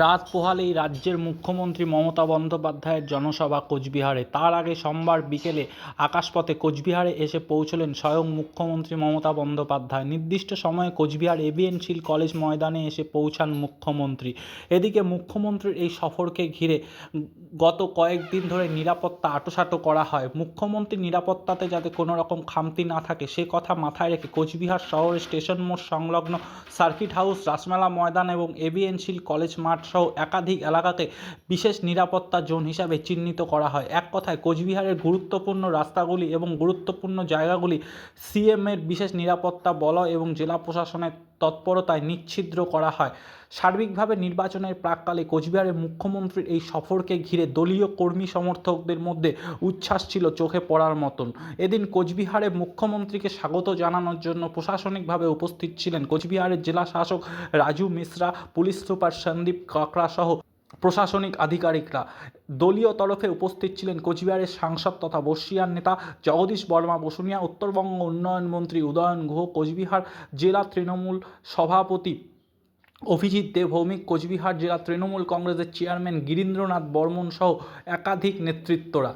রাত পোহালেই রাজ্যের মুখ্যমন্ত্রী মমতা বন্দ্যোপাধ্যায়ের জনসভা কোচবিহারে। তার আগে সোমবার বিকেলে আকাশপথে কোচবিহারে এসে পৌঁছলেন স্বয়ং মুখ্যমন্ত্রী মমতা বন্দ্যোপাধ্যায়। নির্দিষ্ট সময়ে কোচবিহার এবিএন শিল কলেজ ময়দানে এসে পৌঁছান মুখ্যমন্ত্রী। এদিকে মুখ্যমন্ত্রীর এই সফরকে ঘিরে গত কয়েকদিন ধরে নিরাপত্তা আটোসাটো করা হয়। মুখ্যমন্ত্রীর নিরাপত্তাতে যাতে কোনো রকম খামতি না থাকে, সে কথা মাথায় রেখে কোচবিহার শহরের স্টেশন মোড় সংলগ্ন সার্কিট হাউস, রাসমেলা ময়দান এবং এবিএন শিল কলেজ মাঠ সহ একাধিক এলাকাকে বিশেষ নিরাপত্তা জোন হিসাবে চিহ্নিত করা হয়। এক কথায়, কোচবিহারের গুরুত্বপূর্ণ রাস্তাগুলি এবং গুরুত্বপূর্ণ জায়গাগুলি সিএমের বিশেষ নিরাপত্তা বলয় এবং জেলা প্রশাসনের তৎপরতায় নিচ্ছিদ্র করা হয়। সার্বিকভাবে নির্বাচনের প্রাককালে কোচবিহারের মুখ্যমন্ত্রীর এই সফরকে ঘিরে দলীয় কর্মী সমর্থকদের মধ্যে উচ্ছ্বাস ছিল চোখে পড়ার মতন। এদিন কোচবিহারে মুখ্যমন্ত্রীকে স্বাগত জানানোর জন্য প্রশাসনিকভাবে উপস্থিত ছিলেন কোচবিহারের জেলা শাসক রাজু মিশ্রা, পুলিশ সুপার সন্দীপ কাকড়া সহ প্রশাসনিক আধিকারিকরা। দলীয় তরফে উপস্থিত ছিলেন কোচবিহারের সাংসদ তথা বর্ষিয়ার নেতা জগদীশ বর্মা বসুনিয়া, উত্তরবঙ্গ উন্নয়ন মন্ত্রী উদয়ন গুহ, কোচবিহার জেলা তৃণমূল সভাপতি অভিজিৎ দে ভৌমিক, কোচবিহার জেলা তৃণমূল কংগ্রেসের চেয়ারম্যান গিরীন্দ্রনাথ বর্মন সহ একাধিক নেতৃত্বরা।